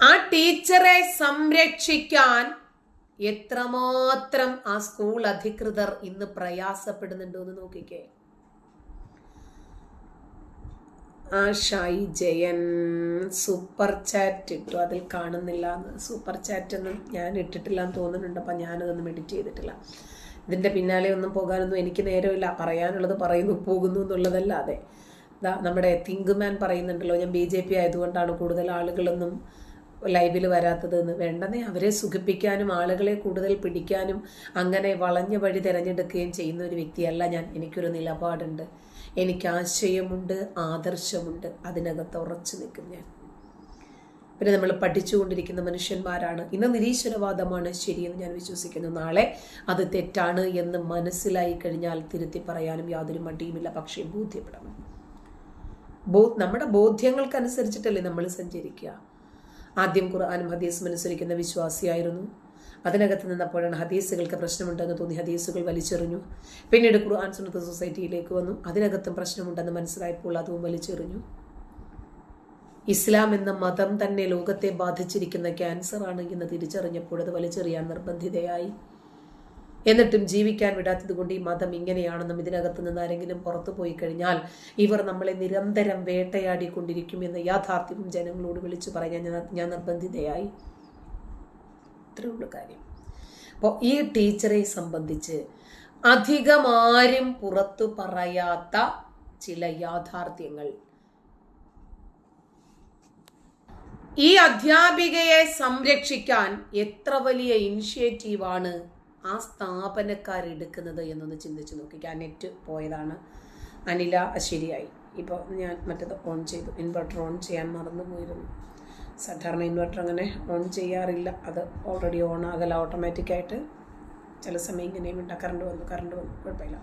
ആ ടീച്ചറെ സംരക്ഷിക്കാൻ എത്രമാത്രം ആ സ്കൂൾ അധികൃതർ ഇന്ന് പ്രയാസപ്പെടുന്നുണ്ടോ എന്ന് നോക്കിക്കേ. ആ ഷായി ജയൻ സൂപ്പർ ചാറ്റ് ഇട്ടു. അതിൽ കാണുന്നില്ല സൂപ്പർ ചാറ്റ് ഒന്നും ഞാൻ ഇട്ടിട്ടില്ല എന്ന് തോന്നുന്നുണ്ട്. അപ്പം ഞാനതൊന്നും എഡിറ്റ് ചെയ്തിട്ടില്ല. ഇതിന്റെ പിന്നാലെ ഒന്നും പോകാനൊന്നും എനിക്ക് നേരമില്ല. പറയാനുള്ളത് പറയുന്നു പോകുന്നു എന്നുള്ളതല്ലാതെ. നമ്മുടെ തിങ്ക് മാൻ പറയുന്നുണ്ടല്ലോ ഞാൻ ബി ജെ പി ആയതുകൊണ്ടാണ് കൂടുതൽ ആളുകളൊന്നും ലൈവിൽ വരാത്തത് എന്ന് വേണ്ടെന്നേ അവരെ സുഖിപ്പിക്കാനും ആളുകളെ കൂടുതൽ പിടിക്കാനും അങ്ങനെ വളഞ്ഞ വഴി തിരഞ്ഞെടുക്കുകയും ചെയ്യുന്ന ഒരു വ്യക്തിയല്ല ഞാൻ. എനിക്കൊരു നിലപാടുണ്ട്. എനിക്ക് ആശയമുണ്ട് ആദർശമുണ്ട്. അതിനകത്ത് ഉറച്ചു നിൽക്കും ഞാൻ. പിന്നെ നമ്മൾ പഠിച്ചുകൊണ്ടിരിക്കുന്ന മനുഷ്യന്മാരാണ്. ഇന്ന് നിരീശ്വരവാദമാണ് ശരിയെന്ന് ഞാൻ വിശ്വസിക്കുന്നു. നാളെ അത് തെറ്റാണ് എന്ന് മനസ്സിലായി കഴിഞ്ഞാൽ തിരുത്തി പറയാനും യാതൊരു മടിയുമില്ല. പക്ഷേ ബോധ്യപ്പെടണം. ബോ നമ്മുടെ ബോധ്യങ്ങൾക്കനുസരിച്ചിട്ടല്ലേ നമ്മൾ സഞ്ചരിക്കുക. ആദ്യം ഖുർആാനും ഹദീസും അനുസരിക്കുന്ന വിശ്വാസിയായിരുന്നു. അതിനകത്ത് നിന്നപ്പോഴാണ് ഹദീസുകൾക്ക് പ്രശ്നമുണ്ടെന്ന് തോന്നി. ഹദീസുകൾ വലിച്ചെറിഞ്ഞു. പിന്നീട് ഖുർആൻ സുന്നത്ത് സൊസൈറ്റിയിലേക്ക് വന്നു. അതിനകത്തും പ്രശ്നമുണ്ടെന്ന് മനസ്സിലായപ്പോൾ അതും വലിച്ചെറിഞ്ഞു. ഇസ്ലാം എന്ന മതം തന്നെ ലോകത്തെ ബാധിച്ചിരിക്കുന്ന ക്യാൻസറാണ് എന്ന് തിരിച്ചറിഞ്ഞപ്പോൾ അത് വലിച്ചെറിയാൻ നിർബന്ധിതയായി. എന്നിട്ടും ജീവിക്കാൻ വിടാത്തത് കൊണ്ട് ഈ മതം ഇങ്ങനെയാണെന്നും ഇതിനകത്ത് നിന്ന് ആരെങ്കിലും പുറത്തു പോയി കഴിഞ്ഞാൽ ഇവർ നമ്മളെ നിരന്തരം വേട്ടയാടിക്കൊണ്ടിരിക്കും എന്ന യാഥാർത്ഥ്യവും ജനങ്ങളോട് വിളിച്ചു പറയാൻ ഞാൻ നിർബന്ധിതയായി. ഇത്രേ ഉള്ളൂ കാര്യം. അപ്പോൾ ഈ ടീച്ചറെ സംബന്ധിച്ച് അധികമാരും പുറത്തു പറയാത്ത ചില യാഥാർത്ഥ്യങ്ങൾ. ഈ അധ്യാപികയെ സംരക്ഷിക്കാൻ എത്ര വലിയ ഇനിഷ്യേറ്റീവാണ് ആ സ്ഥാപനക്കാരെടുക്കുന്നത് എന്നൊന്ന് ചിന്തിച്ച് നോക്കിക്കുക നെറ്റ് പോയതാണ്. അനില ശരിയായി ഇപ്പോൾ ഞാൻ മറ്റത് ഓൺ ചെയ്തു. ഇൻവെർട്ടർ ഓൺ ചെയ്യാൻ മറന്നു പോയിരുന്നു സാധാരണ ഇൻവെർട്ടർ അങ്ങനെ ഓൺ ചെയ്യാറില്ല. അത് ഓൾറെഡി ഓൺ ആകല. ഓട്ടോമാറ്റിക്കായിട്ട് ചില സമയം ഇങ്ങനെയും ഉണ്ടാ. കറണ്ട് വന്നു കറണ്ട് വന്നു. കുഴപ്പമില്ല.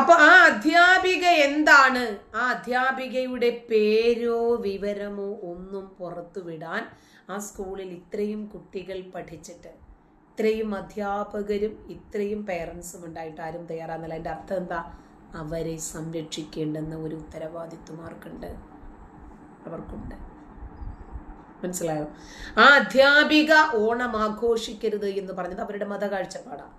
അപ്പൊ ആ അധ്യാപിക എന്താണ്? ആ അധ്യാപികയുടെ പേരോ വിവരമോ ഒന്നും പുറത്തുവിടാൻ ആ സ്കൂളിൽ ഇത്രയും കുട്ടികൾ പഠിച്ചിട്ട് ഇത്രയും അധ്യാപകരും ഇത്രയും പേരൻസും ഉണ്ടായിട്ട് ആരും തയ്യാറാകുന്നില്ല. അതിന്റെ അർത്ഥം എന്താ? അവരെ സംരക്ഷിക്കേണ്ടെന്ന ഒരു ഉത്തരവാദിത്വം ആർക്കുണ്ട് അവർക്കുണ്ട്. മനസ്സിലായോ? ആ അധ്യാപിക ഓണം ആഘോഷിക്കരുത് എന്ന് പറഞ്ഞത് അവരുടെ മതകാഴ്ചപ്പാടാണ്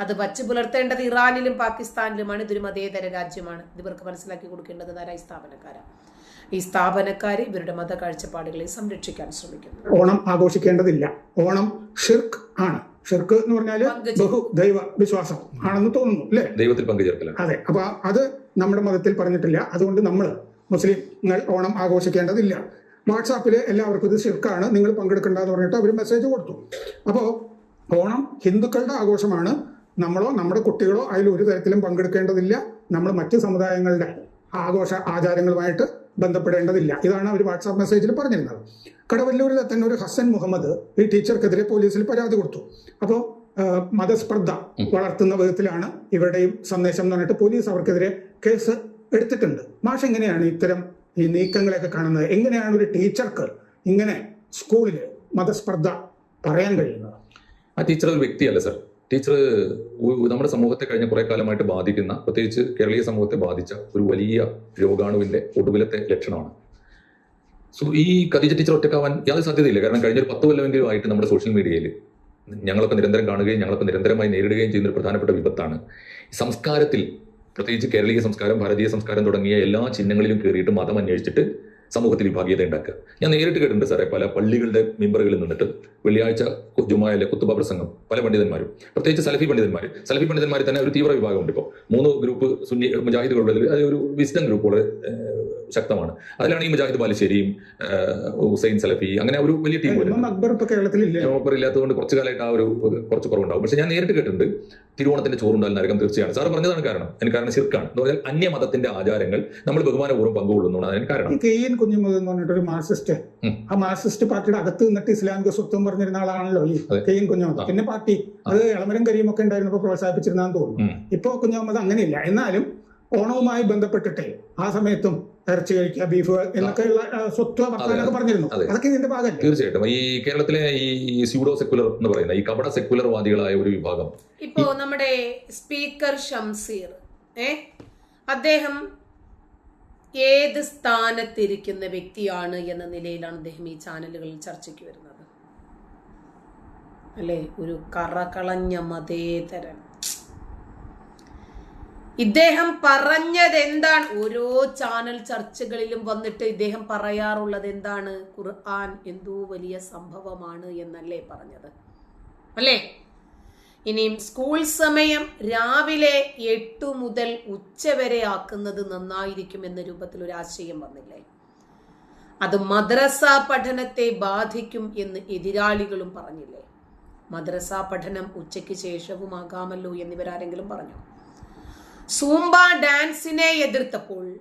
അത് വച്ചു പുലർത്തേണ്ടത് ഇറാനിലും പാകിസ്ഥാനിലുമാണ്. ഇതൊരു മതേതര രാജ്യമാണ്. ഇത് ഇവർക്ക് മനസ്സിലാക്കി കൊടുക്കേണ്ടത് നരായി സ്ഥാപനക്കാരാണ് ഈ സ്ഥാപനക്കാർ ഇവരുടെ മത കാഴ്ചപ്പാടുകളെ സംരക്ഷിക്കാൻ ശ്രമിക്കുന്നു. ഓണം ആഘോഷിക്കേണ്ടതില്ല. ഓണം ഷിർക്ക് ആണ്. ഷിർക്ക് എന്ന് പറഞ്ഞാൽ. ബഹു ദൈവ വിശ്വാസം ആണെന്ന് തോന്നുന്നു അല്ലേ? ദൈവത്തിൽ പങ്കുചേർക്കലാണ്. അതെ. അപ്പൊ അത് നമ്മുടെ മതത്തിൽ പറഞ്ഞിട്ടില്ല. അതുകൊണ്ട് നമ്മൾ മുസ്ലിങ്ങൾ ഓണം ആഘോഷിക്കേണ്ടതില്ല. വാട്സാപ്പിൽ എല്ലാവർക്കും ഇത് ഷിർക്കാണ്. നിങ്ങൾ പങ്കെടുക്കേണ്ട എന്ന് പറഞ്ഞിട്ട് അവർ മെസ്സേജ് കൊടുത്തു. അപ്പോൾ ഓണം ഹിന്ദുക്കളുടെ ആഘോഷമാണ്. നമ്മളോ നമ്മുടെ കുട്ടികളോ അതിൽ ഒരു തരത്തിലും പങ്കെടുക്കേണ്ടതില്ല. നമ്മൾ മറ്റ് സമുദായങ്ങളുടെ ആഘോഷ ആചാരങ്ങളുമായിട്ട് ബന്ധപ്പെടേണ്ടതില്ല. ഇതാണ് അവർ വാട്സാപ്പ് മെസ്സേജിൽ പറഞ്ഞിരുന്നത്. കടവല്ലൂരിൽ തന്നെ ഒരു ഹസൻ മുഹമ്മദ് ഈ ടീച്ചർക്കെതിരെ പോലീസിൽ പരാതി കൊടുത്തു. അപ്പോൾ മതസ്പർദ്ധ വളർത്തുന്ന വിധത്തിലാണ് ഇവരുടെയും സന്ദേശം എന്ന് പറഞ്ഞിട്ട് പോലീസ് അവർക്കെതിരെ കേസ് എടുത്തിട്ടുണ്ട്. മാഷ് എങ്ങനെയാണ് ഇത്തരം ഈ നീക്കങ്ങളെയൊക്കെ കാണുന്നത്? എങ്ങനെയാണ് ഒരു ടീച്ചർക്ക് ഇങ്ങനെ സ്കൂളിൽ മതസ്പർദ്ധ പറയാൻ കഴിയുന്നത്? ആ ടീച്ചർ ഒരു വ്യക്തിയല്ല സർ. ടീച്ചർ നമ്മുടെ സമൂഹത്തെ കഴിഞ്ഞ കുറെ കാലമായിട്ട് ബാധിക്കുന്ന പ്രത്യേകിച്ച് കേരളീയ സമൂഹത്തെ ബാധിച്ച ഒരു വലിയ രോഗാണുവിന്റെ ഒടുവിലത്തെ ലക്ഷണമാണ്. സോ ഈ കദീജ ടീച്ചർ ഒറ്റക്കാവാൻ യാതൊരു സാധ്യതയില്ല. കാരണം കഴിഞ്ഞ ഒരു പത്ത് കൊല്ലമെങ്കിലും ആയിട്ട് നമ്മുടെ സോഷ്യൽ മീഡിയയിൽ ഞങ്ങളൊക്കെ നിരന്തരം കാണുകയും ഞങ്ങളൊക്കെ നിരന്തരമായി നേരിടുകയും ചെയ്യുന്ന ഒരു പ്രധാനപ്പെട്ട വിപത്താണ്. സംസ്കാരത്തിൽ പ്രത്യേകിച്ച് കേരളീയ സംസ്കാരം ഭാരതീയ സംസ്കാരം തുടങ്ങിയ എല്ലാ ചിഹ്നങ്ങളിലും കയറിയിട്ട് മതം അന്വേഷിച്ചിട്ട് സമൂഹത്തിൽ വിഭാഗീയത ഉണ്ടാക്കുക. ഞാൻ നേരിട്ട് കേട്ടിട്ടുണ്ട് സാറേ പല പള്ളികളുടെ മെമ്പറുകളിൽ നിന്നിട്ട് വെള്ളിയാഴ്ച ജുമായിലെ കുത്തുബ പ്രസംഗം പല പണ്ഡിതന്മാരും പ്രത്യേകിച്ച് സലഫി പണ്ഡിതന്മാർ സലഫി പണ്ഡിതന്മാർ തന്നെ ഒരു തീവ്ര വിഭാഗമുണ്ട് ഇപ്പോൾ മൂന്ന് ഗ്രൂപ്പ് സുന്നി മുജാഹിദുകളുടെ ഒരു വിസ്ഡം ഗ്രൂപ്പ് വളരെ ഏഹ്, ശക്തമാണ്. അതിലാണ് ഈ മുജാഹിദ് ബാലുശ്ശേരിയും ഹുസൈൻ സലഫി അങ്ങനെ ഒരു വലിയ ടീം അക്ബർ ഇപ്പൊ കേരളത്തിൽ ഇല്ല ഇല്ലാത്തതുകൊണ്ട് കുറച്ചു കാലമായിട്ട് ആ ഒരു കുറച്ച് കുറവുണ്ടാവും. പക്ഷെ ഞാൻ നേരിട്ട് കേട്ടിട്ടുണ്ട് തിരുവോണത്തിന്റെ ചോറുണ്ടാൽ നരകം തീർച്ചയാണ്. സാർ പറഞ്ഞതാണ് കാരണം. അതിന് കാരണം ശിർക്കാണ്. എന്ന് പറഞ്ഞാൽ അന്യമതത്തിന്റെ ആചാരങ്ങൾ നമ്മൾ ബഹുമാനപൂർവം പങ്കുകൊള്ളുന്നതാണ്. അതിന് കാരണം. ഈ കെ എൻ കുഞ്ഞുമുഖം എന്ന് പറഞ്ഞിട്ടൊരു മാർസിസ്റ്റ്. ആ മാർസിസ്റ്റ് പാർട്ടിയുടെ അകത്ത് നിന്നിട്ട് ഇസ്ലാമിക സ്വത്വം പറഞ്ഞിരുന്ന ആളാണല്ലോ ഈ. കെ എൻ കുഞ്ഞുമുഖം പിന്നെ പാർട്ടി. അത് എളമരം കരീം ഒക്കെ ഉണ്ടായിരുന്നപ്പോൾ പ്രോത്സാഹിപ്പിച്ചിരുന്നാന്ന് തോന്നുന്നു ഇപ്പോ ഇപ്പൊ കുഞ്ഞുമുഹമ്മദ് അങ്ങനെയില്ല. എന്നാലും ഓണവുമായി ബന്ധപ്പെട്ടിട്ട് ആ സമയത്തും ഇറച്ചി കഴിക്കുക ബീഫ് എന്നൊക്കെയുള്ള സ്വത്വ വർത്തമാനമൊക്കെ പറഞ്ഞിരുന്നു. അതെ. അതൊക്കെ ഇതിന്റെ ഭാഗമല്ലേ? തീർച്ചയായിട്ടും. ഈ കേരളത്തിലെ ഈ സ്യൂഡോ സെക്കുലർ എന്ന് പറയുന്ന ഈ കപട സെക്കുലർ വാദികളായ ഒരു വിഭാഗം. ഇപ്പോ നമ്മുടെ സ്പീക്കർ ഷംസീർ ഏ? അദ്ദേഹം ഏത് സ്ഥാനത്തിരിക്കുന്ന വ്യക്തിയാണ് എന്ന നിലയിലാണ് അദ്ദേഹം ഈ ചാനലുകളിൽ ചർച്ചയ്ക്ക് വരുന്നത്? അല്ലേ? ഒരു കറകളഞ്ഞ മതേതരൻ. ഇദ്ദേഹം പറഞ്ഞത് എന്താണ് ഓരോ ചാനൽ ചർച്ചകളിലും വന്നിട്ട് ഇദ്ദേഹം പറയാറുള്ളത് എന്താണ്? ഖുർആൻ എന്തോ വലിയ സംഭവമാണ് എന്നല്ലേ പറഞ്ഞത്. അല്ലേ? ഇനിയും സ്കൂൾ സമയം രാവിലെ എട്ടു മുതൽ ഉച്ചവരെ ആക്കുന്നത് നന്നായിരിക്കും എന്ന രൂപത്തിൽ ഒരു ആശയം വന്നില്ലേ? അത് മദ്രസ പഠനത്തെ ബാധിക്കും എന്ന് എതിരാളികളും പറഞ്ഞില്ലേ? മദ്രസ പഠനം ഉച്ചയ്ക്ക് ശേഷവുമാകാമല്ലോ എന്നിവരാരെങ്കിലും പറഞ്ഞു? സൂംബ ഡാൻസിനെ എതിർത്തപ്പോൾ.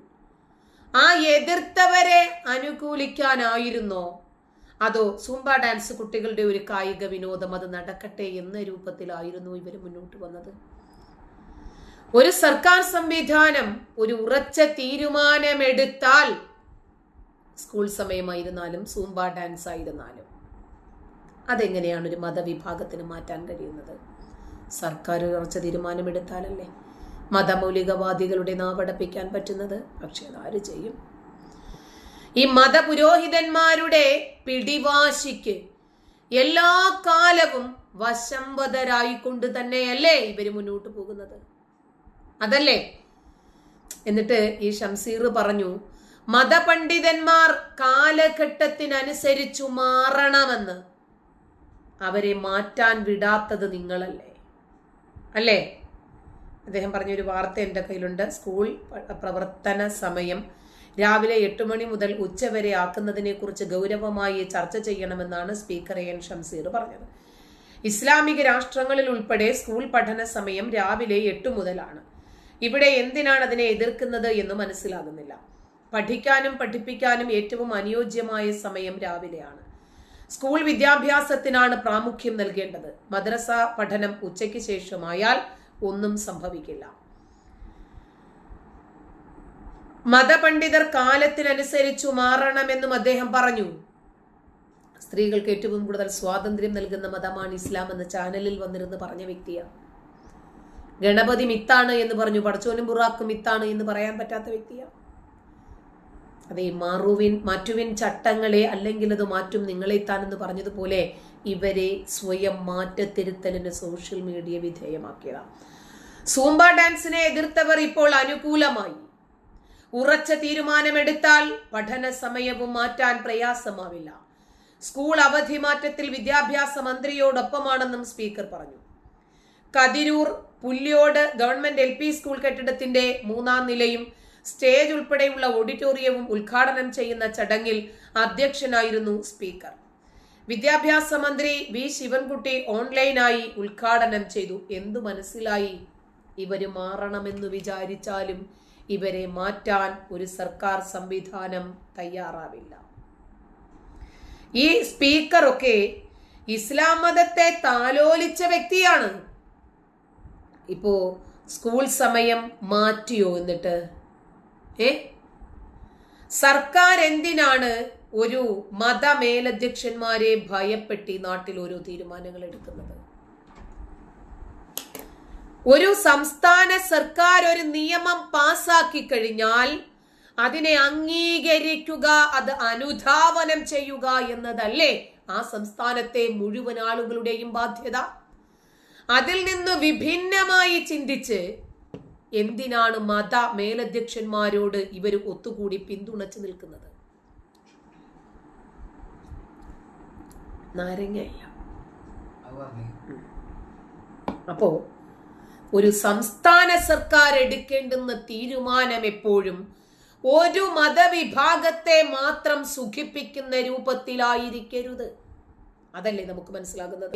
ആ എതിർത്തവരെ അനുകൂലിക്കാനായിരുന്നോ? അതോ സൂംബ ഡാൻസ് കുട്ടികളുടെ ഒരു കായിക വിനോദം അത് നടക്കട്ടെ എന്ന രൂപത്തിലായിരുന്നു ഇവർ മുന്നോട്ട് വന്നത്. ഒരു സർക്കാർ സംവിധാനം ഒരു ഉറച്ച തീരുമാനമെടുത്താൽ സ്കൂൾ സമയമായിരുന്നാലും സൂംബ ഡാൻസ് ആയിരുന്നാലും. അതെങ്ങനെയാണ് ഒരു മതവിഭാഗത്തിന് മാറ്റാൻ കഴിയുന്നത്? സർക്കാർ ഉറച്ച തീരുമാനമെടുത്താലല്ലേ? മതമൗലികവാദികളുടെ നാവടപ്പിക്കാൻ പറ്റുന്നത്. പക്ഷെ അതാര് ചെയ്യും? ഈ മതപുരോഹിതന്മാരുടെ പിടിവാശിക്ക് എല്ലാ കാലവും വശംവതരായിക്കൊണ്ട് തന്നെയല്ലേ ഇവർ മുന്നോട്ട് പോകുന്നത്? അതല്ലേ? എന്നിട്ട് ഈ ഷംസീർ പറഞ്ഞു മതപണ്ഡിതന്മാർ കാലഘട്ടത്തിനനുസരിച്ചു മാറണമെന്ന്. അവരെ മാറ്റാൻ വിടാത്തത് നിങ്ങളല്ലേ? അല്ലേ? അദ്ദേഹം പറഞ്ഞൊരു വാർത്ത എന്റെ കയ്യിലുണ്ട്. സ്കൂൾ പ്രവർത്തന സമയം രാവിലെ എട്ട് മണി മുതൽ ഉച്ചവരെ ആക്കുന്നതിനെ കുറിച്ച് ഗൗരവമായി ചർച്ച ചെയ്യണമെന്നാണ് സ്പീക്കർ എൻ ഷംസീർ പറഞ്ഞത്. ഇസ്ലാമിക രാഷ്ട്രങ്ങളിൽ ഉൾപ്പെടെ സ്കൂൾ പഠന സമയം രാവിലെ എട്ട് മുതലാണ്. ഇവിടെ എന്തിനാണ് അതിനെ എതിർക്കുന്നത് എന്ന് മനസ്സിലാകുന്നില്ല. പഠിക്കാനും പഠിപ്പിക്കാനും ഏറ്റവും അനുയോജ്യമായ സമയം രാവിലെയാണ്. സ്കൂൾ വിദ്യാഭ്യാസത്തിനാണ് പ്രാമുഖ്യം നൽകേണ്ടത്. മദ്രസ പഠനം ഉച്ചയ്ക്ക് ശേഷമായാൽ ഒന്നും സംഭവിക്കില്ല. മതപണ്ഡിതർ കാലത്തിനനുസരിച്ചു മാറണമെന്നും അദ്ദേഹം പറഞ്ഞു. സ്ത്രീകൾക്ക് ഏറ്റവും കൂടുതൽ സ്വാതന്ത്ര്യം നൽകുന്ന മതമാണ് ഇസ്ലാം എന്ന ചാനലിൽ വന്നിരുന്ന് പറഞ്ഞ വ്യക്തിയാണ്. ഗണപതി മിത്താണ് എന്ന് പറഞ്ഞു. പടച്ചോനും ബുറാക്കും മിത്താണ് എന്ന് പറയാൻ പറ്റാത്ത വ്യക്തിയാണ്. അതെ മാറുവിൻ മാറ്റുവിൻ ചട്ടങ്ങളെ അല്ലെങ്കിൽ അത് മാറ്റും നിങ്ങളെ എന്ന് പറഞ്ഞതുപോലെ ഇവരെ സ്വയം മാറ്റത്തിരുത്തലിന് സോഷ്യൽ മീഡിയ വിധേയമാക്കിയതാണ്. സൂംബ ഡാൻസിനെ എതിർത്തവർ ഇപ്പോൾ അനുകൂലമായി. ഉറച്ച തീരുമാനമെടുത്താൽ പഠന സമയവും മാറ്റാൻ പ്രയാസമാവില്ല. സ്കൂൾ അവധി മാറ്റത്തിൽ വിദ്യാഭ്യാസ മന്ത്രിയോടൊപ്പമാണെന്നും സ്പീക്കർ പറഞ്ഞു. Kathiroor Pulyode government L P school കെട്ടിടത്തിന്റെ മൂന്നാം നിലയും സ്റ്റേജ് ഉൾപ്പെടെയുള്ള ഓഡിറ്റോറിയവും ഉദ്ഘാടനം ചെയ്യുന്ന ചടങ്ങിൽ അധ്യക്ഷനായിരുന്നു സ്പീക്കർ. വിദ്യാഭ്യാസ മന്ത്രി വി ശിവൻകുട്ടി ഓൺലൈനായി ഉദ്ഘാടനം ചെയ്തു. എന്തു മനസ്സിലായി? ഇവർ മാറണമെന്ന് വിചാരിച്ചാലും ഇവരെ മാറ്റാൻ ഒരു സർക്കാർ സംവിധാനം തയ്യാറാവില്ല. ഈ സ്പീക്കറൊക്കെ ഇസ്ലാം മതത്തെ താലോലിച്ച വ്യക്തിയാണ്. ഇപ്പോ സ്കൂൾ സമയം മാറ്റിയോ എന്നിട്ട്? ഏ? സർക്കാർ എന്തിനാണ് ഒരു മതമേലധ്യക്ഷന്മാരെ ഭയപ്പെട്ടി നാട്ടിൽ ഓരോ തീരുമാനങ്ങൾ എടുക്കുന്നത് ഒരു സംസ്ഥാന സർക്കാർ ഒരു നിയമം പാസാക്കി കഴിഞ്ഞാൽ അതിനെ അംഗീകരിക്കുക അത് അനുധാവനം ചെയ്യുക എന്നതല്ലേ ആ സംസ്ഥാനത്തെ മുഴുവൻ ആളുകളുടെയും ബാധ്യത? അതിൽ നിന്ന് വിഭിന്നമായി ചിന്തിച്ച് എന്തിനാണ് മത മേലധ്യക്ഷന്മാരോട് ഇവർ ഒത്തുകൂടി പിന്തുണച്ചു നിൽക്കുന്നത്? നാരങ്ങയില്ല. അപ്പോ ഒരു സംസ്ഥാന സർക്കാർ എടുക്കേണ്ടുന്ന തീരുമാനം എപ്പോഴും ഒരു മതവിഭാഗത്തെ മാത്രം സുഖിപ്പിക്കുന്ന രൂപത്തിലായിരിക്കരുത്. അതല്ലേ നമുക്ക് മനസ്സിലാകുന്നത്?